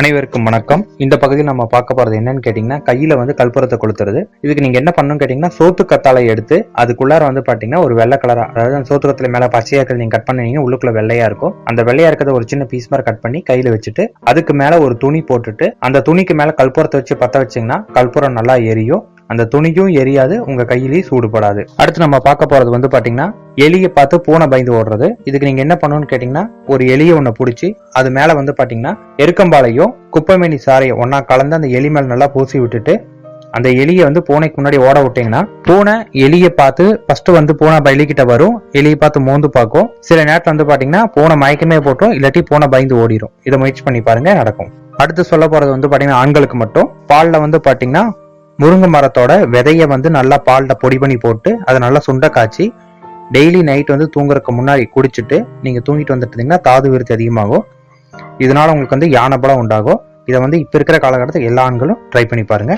அனைவருக்கும் வணக்கம். இந்த பகுதியில் நம்ம பார்க்க போறது என்னன்னு கேட்டீங்கன்னா கையில வந்து கற்பூரத்தை கொளுத்துறது. இதுக்கு நீங்க என்ன பண்ணணும் கேட்டீங்கன்னா சோத்து கத்தாழை எடுத்து அதுக்குள்ளார வந்து பாத்தீங்கன்னா ஒரு வெள்ளை கலரா அதாவது அந்த சோத்து கத்தில மேல பச்சையா இருக்கிறது நீங்க கட் பண்ணீங்க உள்ளுக்குள்ள வெள்ளையா இருக்கும். அந்த வெள்ளையா இருக்கிறத ஒரு சின்ன பீஸ் மாதிரி கட் பண்ணி கையில வச்சுட்டு அதுக்கு மேல ஒரு துணி போட்டுட்டு அந்த துணிக்கு மேல கற்பூரத்தை வச்சு பத்த வச்சீங்கன்னா கற்பூரம் நல்லா எரியும். அந்த துணியும் எரியாது உங்க கையிலேயே சூடுபடாது அடுத்து நம்ம பார்க்க போறது வந்து பாத்தீங்கன்னா எலியை பார்த்து பூனை பயந்து ஓடுறது. இதுக்கு நீங்க என்ன பண்ணணும்னு கேட்டீங்கன்னா ஒரு எலியை ஒண்ணு பிடிச்சி அது மேல வந்து பாத்தீங்கன்னா எருக்கம்பாலையும் குப்பைமேனி சாரையும் ஒன்றா கலந்து அந்த எலி மேல நல்லா பூசி விட்டுட்டு அந்த எலியை வந்து பூனைக்கு முன்னாடி ஓட விட்டீங்கன்னா பூனை எலியை பார்த்து ஃபர்ஸ்ட் வந்து பூனை எலிக்கிட்ட வரும். எலியை பார்த்து மோந்து பார்க்கும். சில நேரத்தில் வந்து பாத்தீங்கன்னா பூனை மயக்கமே போட்டும் இல்லாட்டி பூனை பயந்து ஓடிடும் இதை முயற்சி பண்ணி பாருங்க நடக்கும். அடுத்து சொல்ல போறது வந்து பாத்தீங்கன்னா ஆண்களுக்கு மட்டும். பாலில் வந்து பாத்தீங்கன்னா முருங்கை மரத்தோட விதைய வந்து நல்லா பாலில் பொடி பண்ணி போட்டு அதை நல்லா சுண்ட காய்ச்சி டெய்லி நைட் வந்து தூங்குறதுக்கு முன்னாடி குடிச்சிட்டு நீங்கள் தூங்கிட்டு வந்துட்டு இருந்தீங்கன்னா தாது விருத்தி அதிகமாகும். இதனால உங்களுக்கு வந்து யானை பலம் உண்டாகும். இதை வந்து இப்போ இருக்கிற காலகட்டத்தில் எல்லா ஆண்களும் ட்ரை பண்ணி பாருங்க.